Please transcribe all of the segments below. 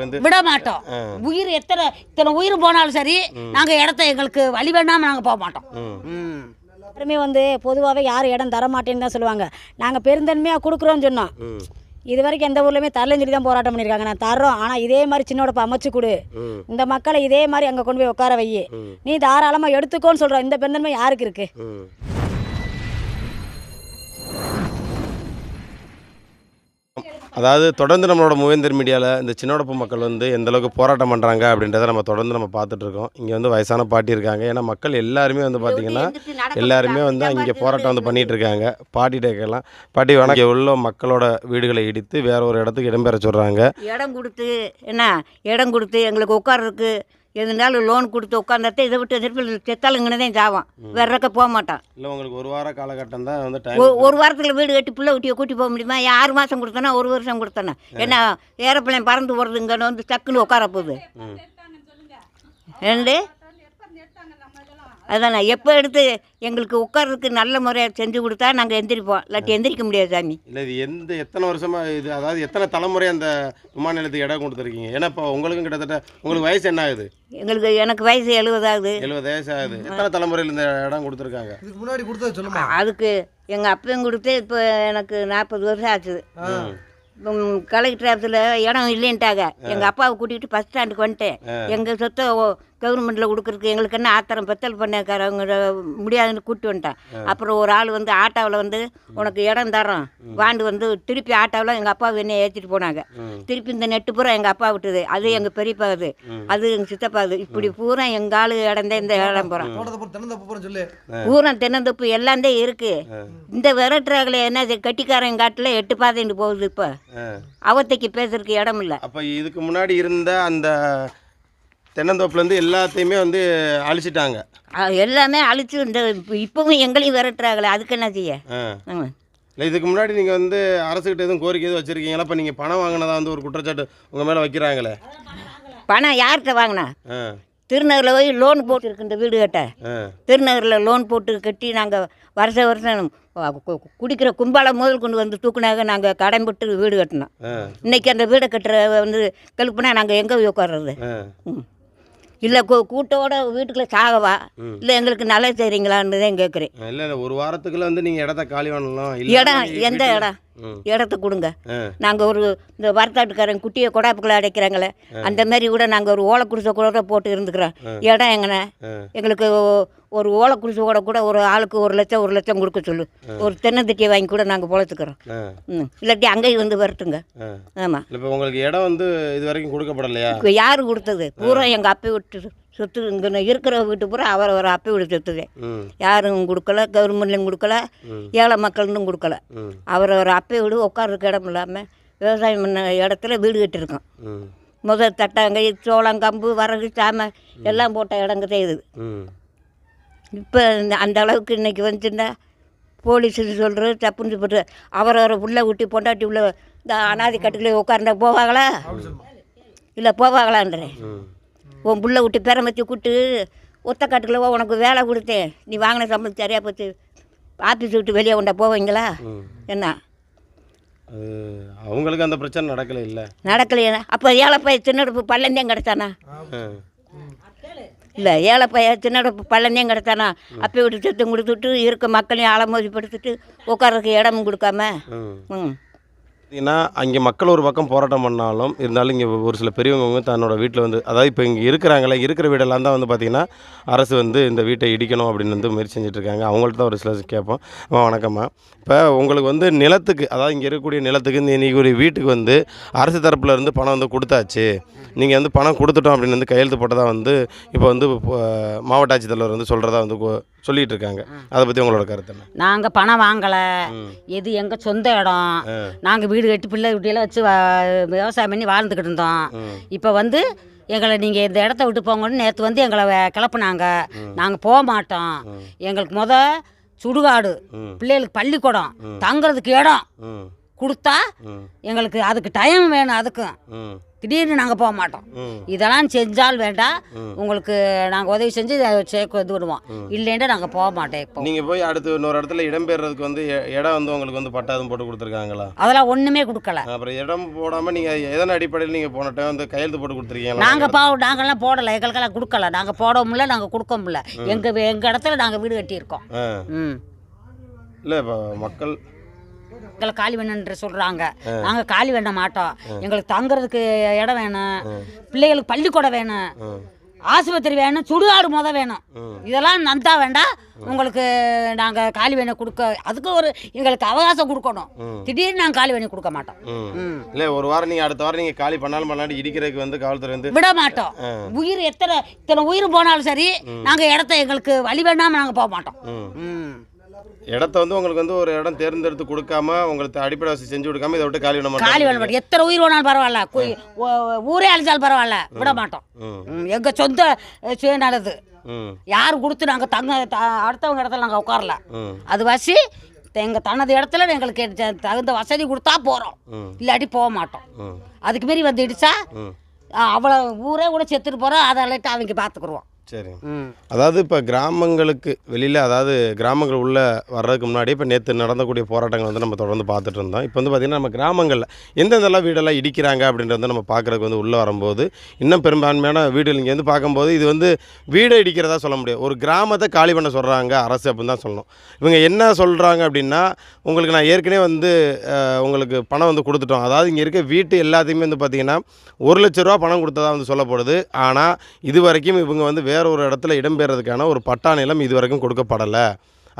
வந்து விட மாட்டோம் உயிர் எத்தனை இத்தனை உயிர் போனாலும் சரி நாங்கள் இடத்த எங்களுக்கு வழி வேண்டாமல் நாங்கள் போக மாட்டோம். ம். ம். யாருமே வந்து பொதுவாகவே யாரும் இடம் தர மாட்டேன்னு தான் சொல்லுவாங்க. நாங்கள் பெருந்தன்மையாக கொடுக்குறோன்னு சொன்னோம். ம். இது வரைக்கும் எந்த ஊர்லேயுமே தரலன்னு சொல்லி தான் போராட்டம் பண்ணியிருக்காங்க. நான் தர்றோம். ஆனால் இதே மாதிரி சின்னோடப்ப அமைச்சு கொடு. இந்த மக்களை இதே மாதிரி அங்கே கொண்டு போய் உட்கார வை நீ தாராளமாக எடுத்துக்கோன்னு சொல்கிறோம் இந்த பெருந்தன்மை யாருக்கு இருக்குது அதாவது தொடர்ந்து நம்மளோட மூவேந்தர் மீடியாவில் இந்த சின்னோடப்பு மக்கள் வந்து எந்த அளவுக்கு போராட்டம் பண்ணுறாங்க அப்படின்றத நம்ம தொடர்ந்து நம்ம பார்த்துட்டு இருக்கோம். இங்கே வந்து வயசான பாட்டி இருக்காங்க. ஏன்னா மக்கள் எல்லாருமே வந்து பார்த்திங்கன்னா எல்லாருமே வந்து இங்கே போராட்டம் வந்து பண்ணிட்டு இருக்காங்க. பாட்டிகிட்ட கேட்கலாம். பாட்டி வணக்கம். இங்கே உள்ள மக்களோட வீடுகளை இடித்து வேற ஒரு இடத்துக்கு இடம்பெற சொல்கிறாங்க இடம் கொடுத்து என்ன? இடம் கொடுத்து எங்களுக்கு உட்கார்றதுக்கு எதுனாலும் லோன் கொடுத்து உட்காந்துட்டு இதை விட்டு திருப்பி செத்தாலுங்கன்னு தான் சாவான் வேறக்க போக மாட்டான். இல்லை உங்களுக்கு ஒரு வார காலகட்டம் தான் வந்து ஒரு வாரத்தில் வீடு கட்டி பிள்ளை குட்டியை கூட்டி போக முடியுமா? ஆறு மாதம் கொடுத்தனா ஒரு வருஷம் கொடுத்தனா? என்ன ஏரோப்ளேன் பறந்து போகிறது இங்கே வந்து டக்குன்னு உட்கார போகுது. ரெண்டு அதானே எப்போ எடுத்து எங்களுக்கு உட்கார்றதுக்கு நல்ல முறையாக செஞ்சு கொடுத்தா நாங்கள் எந்திரிப்போம். இல்லாட்டி எந்திரிக்க முடியாது சாமி. இல்லை இது எந்த எத்தனை வருஷமா இது அதாவது எத்தனை தலைமுறை அந்த விமான நிலையத்துக்கு இடம் கொடுத்துருக்கீங்க? ஏன்னா இப்போ உங்களுக்கும் கிட்டத்தட்ட உங்களுக்கு வயசு என்ன ஆகுது? எங்களுக்கு எனக்கு வயசு எழுபதாகுது எழுபது வயசு ஆகுது. எத்தனை தலைமுறையில் இந்த இடம் கொடுத்துருக்காங்க? இதுக்கு முன்னாடி கொடுத்தத சொல்லுமா? அதுக்கு எங்கள் அப்பையும் கொடுத்து இப்போ எனக்கு நாற்பது வருஷம் ஆச்சுது. கலெக்டர் ஆஃபீஸில் இடம் இல்லைன்ட்டாங்க. எங்கள் அப்பாவை கூட்டிகிட்டு பஸ் ஸ்டாண்டுக்கு வந்துட்டேன். எங்கள் சொத்தை கவர்மெண்ட்டில் கொடுக்குறதுக்கு எங்களுக்கு என்ன ஆத்திரம் பெத்தல் பண்ணக்காரவங்க முடியாதுன்னு கூப்பிட்டு வந்துட்டேன். அப்புறம் ஒரு ஆள் வந்து ஆட்டோவில் வந்து உனக்கு இடம் தரோம் வாண்டு வந்து திருப்பி ஆட்டோவில் எங்கள் அப்பா என்னை ஏற்றிட்டு போனாங்க. திருப்பி இந்த நெட்டு பூரா எங்கள் அப்பா விட்டுது. அது எங்கள் பெரியப்பா அது. அது எங்கள் சித்தப்பா அது. இப்படி பூரா எங்கள் ஆளு இடந்தே இந்த இடம் போகிறோம் போட்டு தென்னந்தோப்பு எல்லாம் தான் இருக்கு. இந்த விரட்டுறாங்களே என்ன கட்டிக்காரன் காட்டில் எட்டு பாதைண்டு போகுது இப்போ. அவத்தைக்கு பேசுறதுக்கு இடம் இல்லை அப்போ இதுக்கு முன்னாடி இருந்த அந்த தென்னந்தோப்புலேருந்து எல்லாத்தையுமே வந்து அழிச்சிட்டாங்க. எல்லாமே அழிச்சு இந்த இப்ப- இப்பவும் எங்களையும் விரட்டுறாங்களே அதுக்கு என்ன செய்ய. இல்லை இதுக்கு முன்னாடி நீங்கள் வந்து அரசுக்கிட்ட எதுவும் கோரிக்கை எதுவும் வச்சுருக்கீங்களா? இப்போ நீங்கள் பணம் வாங்கினதா வந்து ஒரு குற்றச்சாட்டு உங்கள் மேலே வைக்கிறாங்களே? பணம் யார்கிட்ட வாங்கினா? திருநகரில் போய் லோன் போட்டுருக்கு இந்த வீடு கட்ட. திருநகரில் லோன் போட்டு கட்டி நாங்கள் வருஷ வருஷம் குடிக்கிற கும்பாலம் முதல் கொண்டு வந்து தூக்குனாங்க. நாங்கள் கடன் போட்டு வீடு கட்டினோம். ஆ. இன்னைக்கு அந்த வீடை கட்டுற வந்து கழுப்புனா நாங்கள் எங்கே உட்கார்றது. இல்லை கூ கூட்டோட வீட்டுக்குள்ளே சாகவா? இல்லை எங்களுக்கு நல்லது செய்கிறீங்களான்னு தான் கேட்குறேன் இல்லை இல்லை ஒரு வாரத்துக்குள்ள வந்து நீங்கள் இடத்த காலி பண்ணலாம். இடம் எந்த இடம். இடத்த கொடுங்க. நாங்கள் ஒரு இந்த வரத்தாட்டுக்காரன் குட்டியை கொடாப்புக்குள்ள அடைக்கிறாங்களே அந்த மாதிரி கூட நாங்கள் ஒரு ஓலை குடிசை கூட போட்டு இருந்துக்கிறோம். இடம் எங்கண்ணே. எங்களுக்கு ஒரு ஓலை குடிசை கூட கூட ஒரு ஆளுக்கு ஒரு லட்சம் ஒரு லட்சம் கொடுக்க சொல்லு. ஒரு தென்னந்தட்டியை வாங்கி கூட நாங்கள் பொழைச்சிக்கிறோம். ஆ. ம். இல்லாட்டி அங்கேயும் வந்து வரட்டுங்க. ஆமாம் இப்போ உங்களுக்கு இடம் வந்து இது வரைக்கும் கொடுக்கப்படலையா? இப்போ யார் கொடுத்தது? பூரா எங்கள் அப்பை விட்டு சொத்து இங்கே இருக்கிற வீட்டு பூரா அவர் ஒரு அப்பை விட்டு சொத்துதே. யாரும் கொடுக்கல கவர்மெண்ட்லையும் கொடுக்கல ஏழை மக்கள்னும் கொடுக்கல. அவர் ஒரு அப்பை விடு உட்கார்றதுக்கு இடம் இல்லாமல் விவசாயம் பண்ண இடத்துல வீடு கட்டியிருக்கோம் முதல் தட்டாங்கை சோளம் கம்பு வரகு சாமை எல்லாம் போட்ட இடங்க தான் இப்போ அந்த அளவுக்கு இன்னைக்கு வந்துச்சுன்னா போலீஸ் சொல்கிறது தப்புன்னு போட்டு அவரவரை உள்ள விட்டு பொண்டாட்டி உள்ள இந்த அனாதி கட்டுக்குள்ளே உட்கார்ந்தா போவாங்களா? இல்லை போவாங்களான்றேன் உன் புள்ள விட்டு பேரமத்தி கூட்டு ஒத்த காட்டுக்குள்ள உனக்கு வேலை கொடுத்தேன். நீ வாங்கின சம்பளம் சரியாக போச்சு. ஆஃபீஸ் விட்டு வெளியே கொண்டா போவீங்களா? என்ன? அவங்களுக்கு அந்த பிரச்சனை நடக்கல இல்லை. நடக்கலையா. அப்போ ஏழைப்பைய சின்னடுப்பு பள்ளந்தேன் கிடச்சானா? இல்லை ஏழைப்பைய சின்னடுப்பு பள்ளந்தேன் கிடச்சானா அப்போ விட்டு செத்து கொடுத்துட்டு இருக்க மக்களையும் அலமோதி படுத்துட்டு உட்கார்றதுக்கு இடமும் கொடுக்காம. ம். பார்த்தீங்கன்னா அங்கே மக்கள் ஒரு பக்கம் போராட்டம் பண்ணாலும் இருந்தாலும் இங்கே ஒரு சில பெரியவங்க வந்து தன்னோட வீட்டில் வந்து அதாவது இப்போ இங்கே இருக்கிறாங்களே இருக்கிற வீடெல்லாம் தான் வந்து பார்த்திங்கன்னா அரசு வந்து இந்த வீட்டை இடிக்கணும் அப்படின்னு வந்து முயற்சி செஞ்சுட்ருக்காங்க. அவங்கள்ட்ட தான் ஒரு சில கேட்போம். வணக்கம்மா. இப்போ உங்களுக்கு வந்து நிலத்துக்கு அதாவது இங்கே இருக்கக்கூடிய நிலத்துக்கு இந்த இன்றைக்கி ஒரு வீட்டுக்கு வந்து அரசு தரப்புல இருந்து பணம் வந்து கொடுத்தாச்சு. நீங்கள் வந்து பணம் கொடுத்துட்டோம் அப்படின்னு வந்து கையெழுத்து போட்டதாக வந்து இப்போ வந்து மாவட்ட ஆட்சித்தலைவர் வந்து சொல்கிறதா வந்து சொல்லிட்டு இருக்காங்க அதை பற்றி உங்களோட கருத்து என்ன? நாங்கள் பணம் வாங்கலை. இது எங்கள் சொந்த இடம்? நாங்கள் வீடு கட்டி பிள்ளை குட்டியெல்லாம் வச்சு விவசாயம் பண்ணி வாழ்ந்துக்கிட்டு இருந்தோம். இப்போ வந்து எங்களை நீங்கள் இந்த இடத்த விட்டு போங்கன்னு நேற்று வந்து எங்களை கிளப்புனாங்க. நாங்கள் போக மாட்டோம். எங்களுக்கு முத சுடுகாடு. பிள்ளைகளுக்கு பள்ளிக்கூடம். தங்குறதுக்கு இடம். கொடுத்தா எங்களுக்கு அதுக்கு டைம் வேணும் அதுக்கும். திடீர்னு நாங்கள் போக மாட்டோம். இதெல்லாம் செஞ்சால் வேண்டாம். உங்களுக்கு நாங்கள் உதவி செஞ்சு அதை சேர்க்க இது விடுவோம். இல்லைன்னா நாங்கள் போக மாட்டோம் இப்போ. நீங்கள் போய் அடுத்து இன்னொரு இடத்துல இடம்பெயர்றதுக்கு வந்து எ- இடம் வந்து உங்களுக்கு வந்து பட்டாதும் போட்டு கொடுத்துருக்காங்களா? அதெல்லாம் ஒன்றுமே கொடுக்கல. அப்புறம் இடம் போடாமல் நீங்கள் எதன் அடிப்படையில் நீங்கள் போன டைம் வந்து கையெழுத்து போட்டு கொடுத்துருக்கீங்களா? நாங்கள் பா நாங்கள்லாம் போடலை. எங்களுக்கெல்லாம் கொடுக்கல. நாங்கள் போடவும் இல்லை நாங்கள் கொடுக்க முடியல. எங்கள் எங்கள் இடத்துல நாங்கள் வீடு கட்டியிருக்கோம். இல்லை இப்போ மக்கள் எங்களை காலி வேணுன்ற சொல்கிறாங்க நாங்கள் காலி வேண்ட மாட்டோம். எங்களுக்கு தங்குறதுக்கு இடம் வேணும். பிள்ளைகளுக்கு பள்ளிக்கூடம் வேணும். ஆஸ்பத்திரி வேணும் சுடுகாடு முத வேணும். இதெல்லாம் நந்தா வேண்டாம் உங்களுக்கு நாங்கள் காலி வேணை கொடுக்க அதுக்கு ஒரு எங்களுக்கு அவகாசம் கொடுக்கணும். திடீர்னு நாங்கள் காலி வேணை கொடுக்க மாட்டோம். இல்லை ஒரு வாரம் நீங்கள் அடுத்த வாரம் நீங்கள் காலி பண்ணாலும் பண்ணாலும் இடிக்கிறதுக்கு வந்து காவல்துறை வந்து விட மாட்டோம். உயிர் எத்தனை இத்தனை உயிர் போனாலும் சரி நாங்கள் இடத்த எங்களுக்கு வழி வேண்டாமல் நாங்கள் போக மாட்டோம். ம். இடத்த வந்து உங்களுக்கு வந்து ஒரு இடம் தேர்ந்தெடுத்து கொடுக்காம உங்களுக்கு அடிப்படை வசதி செஞ்சு கொடுக்காம இதை விட்டு காலி பண்ண மாட்டோம். காலி வேலை மாட்டோம். எத்தனை உயிர் போனாலும் பரவாயில்ல. ஊரே அழிஞ்சாலும் பரவாயில்ல. விட மாட்டோம். எங்க சொந்த சுயநலது யார் கொடுத்து நாங்கள் தங்க அடுத்தவங்க இடத்துல நாங்கள் உட்காரல. அது வசி எங்கள் தனது இடத்துல எங்களுக்கு தகுந்த வசதி கொடுத்தா போகிறோம் இல்லாட்டி போக மாட்டோம். அதுக்கு மீறி வந்து இடிச்சா ம். அவ்வளோ ஊரே கூட செத்துட்டு போகிறோம் அதை லைட்டு அவங்க பார்த்துக்குருவோம் சரி. அதாவது இப்போ கிராமங்களுக்கு வெளியில் அதாவது கிராமங்கள் உள்ளே வர்றதுக்கு முன்னாடி இப்போ நேற்று நடந்தக்கூடிய போராட்டங்கள் வந்து நம்ம தொடர்ந்து பார்த்துட்டு இருந்தோம். இப்போ வந்து பார்த்திங்கன்னா நம்ம கிராமங்களில் எந்தெந்தெல்லாம் வீடெல்லாம் இடிக்கிறாங்க அப்படின்றத வந்து நம்ம பார்க்குறதுக்கு வந்து உள்ளே வரும்போது இன்னும் பெரும்பான்மையான வீடுகள் இங்கே வந்து பார்க்கும்போது இது வந்து வீடை இடிக்கிறதா சொல்ல முடியாது. ஒரு கிராமத்தை காலி பண்ண சொல்கிறாங்க அரசு அப்படின்னு தான் சொல்லணும். இவங்க என்ன சொல்கிறாங்க அப்படின்னா உங்களுக்கு நான் ஏற்கனவே வந்து உங்களுக்கு பணம் வந்து கொடுத்துட்டோம். அதாவது இங்கே இருக்க வீட்டு எல்லாத்தையுமே வந்து பார்த்திங்கன்னா ஒரு லட்ச ரூபா பணம் கொடுத்ததா வந்து சொல்லப்படுது. ஆனால் இது வரைக்கும் இவங்க வந்து வேற ஒரு இடத்துல இடம்பெறதுக்கான ஒரு பட்டா நிலம் இது வரைக்கும் கொடுக்கப்படலை.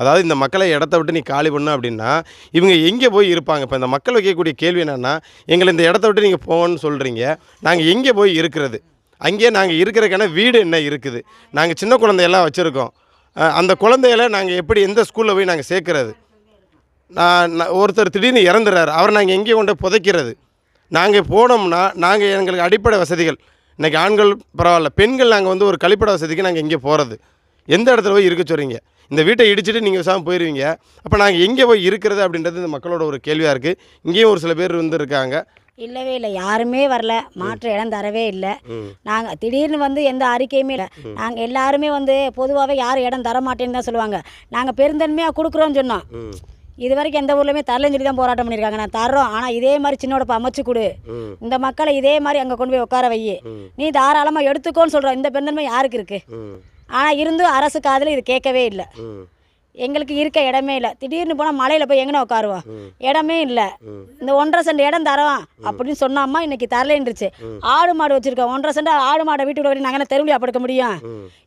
அதாவது இந்த மக்களை இடத்த விட்டு நீ காலி பண்ண அப்படின்னா இவங்க எங்கே போய் இருப்பாங்க? இப்போ இந்த மக்கள் வைக்கக்கூடிய கேள்வி என்னென்னா எங்களை இந்த இடத்த விட்டு நீங்கள் போகணும்னு சொல்கிறீங்க நாங்கள் எங்கே போய் இருக்கிறது? அங்கேயே நாங்கள் இருக்கிறக்கான வீடு என்ன இருக்குது? நாங்கள் சின்ன குழந்தையெல்லாம் வச்சுருக்கோம். அந்த குழந்தைகளை நாங்கள் எப்படி எந்த ஸ்கூலில் போய் நாங்கள் சேர்க்குறது? நான் ஒருத்தர் திடீர்னு இறந்துறாரு. அவர் நாங்கள் எங்கேயும் கொண்டு புதைக்கிறது? நாங்கள் போனோம்னா நாங்கள் எங்களுக்கு அடிப்படை வசதிகள். இன்றைக்கி ஆண்கள் பரவாயில்ல பெண்கள் நாங்கள் வந்து ஒரு கழிப்பட வசதிக்கு நாங்கள் எங்கே போகிறது எந்த இடத்துல போய் இருக்க சொல்கிறீங்க இந்த வீட்டை இடிச்சிட்டு நீங்கள் விசாம போயிடுவீங்க அப்போ நாங்கள் எங்கே போய் இருக்கிறது அப்படின்றது இந்த மக்களோட ஒரு கேள்வியாக இருக்குது இங்கேயும் ஒரு சில பேர் வந்து இருக்காங்க. இல்லவே இல்லை யாருமே வரல. மாற்று இடம் தரவே இல்லை. நாங்கள் திடீர்னு வந்து எந்த அறிக்கையுமே இல்லை. நாங்கள் எல்லாருமே வந்து பொதுவாகவே யாரும் இடம் தர மாட்டேன்னு தான் சொல்லுவாங்க. நாங்கள் பெருந்தன்மையாக கொடுக்குறோன்னு சொன்னோம். இது வரைக்கும் எந்த ஊர்லையுமே தரலன்னு சொல்லி தான் போராட்டம் பண்ணியிருக்காங்க. நான் தர்றோம். ஆனால் இதே மாதிரி சின்னோடப்ப அமைச்சு கொடு. இந்த மக்களை இதே மாதிரி அங்கே கொண்டு போய் உட்கார வை. நீ தாராளமாக எடுத்துக்கோன்னு சொல்கிறோம் இந்த பெருந்தன்மை யாருக்கு இருக்குது ம். ஆனால் இருந்தும் அரசு காதில் இது கேட்கவே இல்லை. எங்களுக்கு இருக்க இடமே இல்லை. திடீர்னு போனால் மலையில் போய் எங்கன உட்காருவோம். இடமே இல்லை. இந்த ஒன்றரை சென்ட் இடம் தரோம் அப்படின்னு சொன்னாம்மா இன்னைக்கு தரலேன்றுச்சு ஆடு மாடு வச்சுருக்கோம். ஒன்றரை சென்ட் ஆடு மாடை வீட்டுக்குள்ள நாங்கள் என்ன தெருவிலியா படுக்க முடியும்?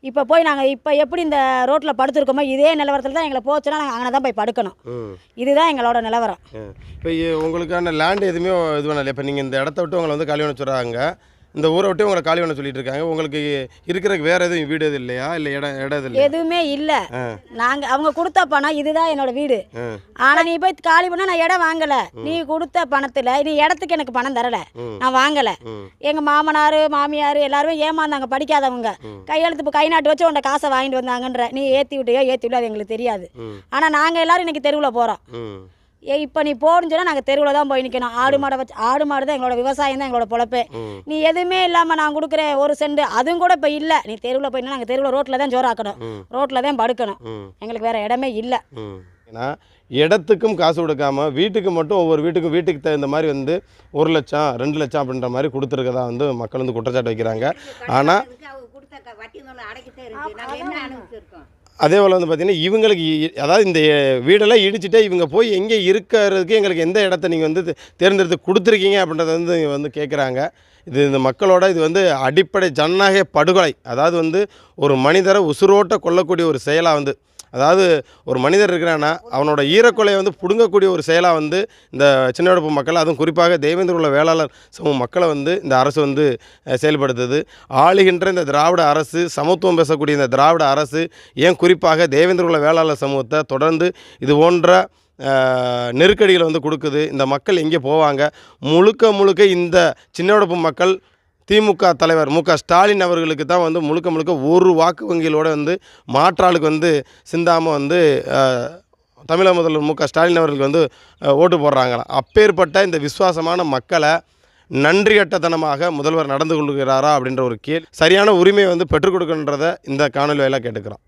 இப்போ போய் நாங்கள் இப்போ எப்படி இந்த ரோட்டில் படுத்துருக்கோமோ இதே நிலவரத்தில் தான் எங்களை போச்சுன்னா நாங்கள் அங்கே தான் போய் படுக்கணும். இதுதான் எங்களோட நிலவரம். இப்போ உங்களுக்கான லேண்ட் எதுவுமே இது பண்ணல இப்போ நீங்கள் இந்த இடத்த விட்டு உங்களை வந்து காலி பண்ண சொல்கிறாங்க இந்த ஊரை விட்டு உங்களை காலி பண்ண சொல்லிட்டு இருக்காங்க உங்களுக்கு இருக்கிறதுக்கு வேறு எதுவும் வீடு எதுவும் இல்லையா? இல்லை இடம் இடம் எதுவும் இல்லையா? எதுவுமே இல்லை. நாங்கள் அவங்க கொடுத்த பணம் இதுதான் என்னோட வீடு. ஆனால் நீ போய் காலி பண்ணால் நான் இடம் வாங்கலை. நீ கொடுத்த பணத்தில் நீ இடத்துக்கு எனக்கு பணம் தரலை. ம். நான் வாங்கலை. ம். எங்கள் மாமனார் மாமியார் எல்லாருமே ஏமாந்தாங்க படிக்காதவங்க. கையெழுத்து இப்போ கை நாட்டு வச்சு உன்ட காசை வாங்கிட்டு வந்தாங்கன்ற. நீ ஏற்றி விட்டியோ ஏற்றி விட்டு அது எங்களுக்கு தெரியாது. ம். ஆனால் நாங்கள் எல்லாரும் இன்னைக்கு தெருவில் போகிறோம் ம். ஏ இப்போ நீ போகணுன்னு சொன்னால் நாங்கள் தெருவில் தான் போய் நிற்கணும் ஆடு மாடை வச்சு ஆடு மாடு தான் எங்களோட விவசாயம் தான் எங்களோட பொழப்பே. நீ எதுவுமே இல்லாமல் நான் கொடுக்குறேன் ஒரு சென்ட் அதுவும் கூட இப்போ இல்லை. நீ தெருவில் போயினா நாங்கள் தெருவில் ரோட்டில் தான் ஜோராக்கணும். ரோட்டில் தான் படுக்கணும். எங்களுக்கு வேறு இடமே இல்லை. ஏன்னா இடத்துக்கும் காசு கொடுக்காம வீட்டுக்கு மட்டும் ஒவ்வொரு வீட்டுக்கும் வீட்டுக்கு தகுந்த மாதிரி வந்து ஒரு லட்சம் ரெண்டு லட்சம் அப்படின்ற மாதிரி கொடுத்துருக்கதா வந்து மக்கள் வந்து குற்றச்சாட்டு வைக்கிறாங்க. ஆனால் அதே போல் வந்து பார்த்திங்கன்னா இவங்களுக்கு இ- அதாவது இந்த வீடெல்லாம் இடிச்சுட்டே இவங்க போய் எங்கே இருக்கிறதுக்கு எங்களுக்கு எந்த இடத்த நீங்கள் வந்து தேர்ந்தெடுத்து கொடுத்துருக்கீங்க அப்படின்றத வந்து இங்கே வந்து கேட்குறாங்க இது இந்த மக்களோட இது வந்து அடிப்படை ஜனநாயக படுகொலை. அதாவது வந்து ஒரு மனிதரை உசுரோட்ட கொல்லக்கூடிய ஒரு செயலாக வந்து அதாவது ஒரு மனிதர் இருக்கிறான்னா அவனோட ஈரக்கொலையை வந்து பிடுங்கக்கூடிய ஒரு செயலாக வந்து இந்த சின்னவடப்பு மக்கள் அதுவும் குறிப்பாக தேவேந்திர உள்ள வேளாளர் சமூக மக்களை வந்து இந்த அரசு வந்து செயல்படுத்துது. ஆளுகின்ற இந்த திராவிட அரசு சமத்துவம் பேசக்கூடிய இந்த திராவிட அரசு ஏன் குறிப்பாக தேவேந்திர உள்ள வேளாளர் சமூகத்தை தொடர்ந்து இது போன்ற நெருக்கடிகளை வந்து கொடுக்குது. இந்த மக்கள் எங்கே போவாங்க? முழுக்க முழுக்க இந்த சின்னவடப்பு மக்கள் திமுக தலைவர் மு ஸ்டாலின் அவர்களுக்கு தான் வந்து முழுக்க முழுக்க ஒரு வாக்கு வங்கியிலோடு வந்து மாற்றாளுக்கு வந்து சிந்தாமல் வந்து தமிழக முதல்வர் மு ஸ்டாலின் அவர்களுக்கு வந்து ஓட்டு போடுறாங்களாம். அப்பேற்பட்ட இந்த விசுவாசமான மக்களை நன்றியட்டத்தனமாக முதல்வர் நடந்து கொள்கிறாரா அப்படின்ற ஒரு கேள்வி சரியான உரிமையை வந்து பெற்றுக் கொடுக்கன்றதை இந்த காணொலி வாயிலாக கேட்டுக்கிறோம்.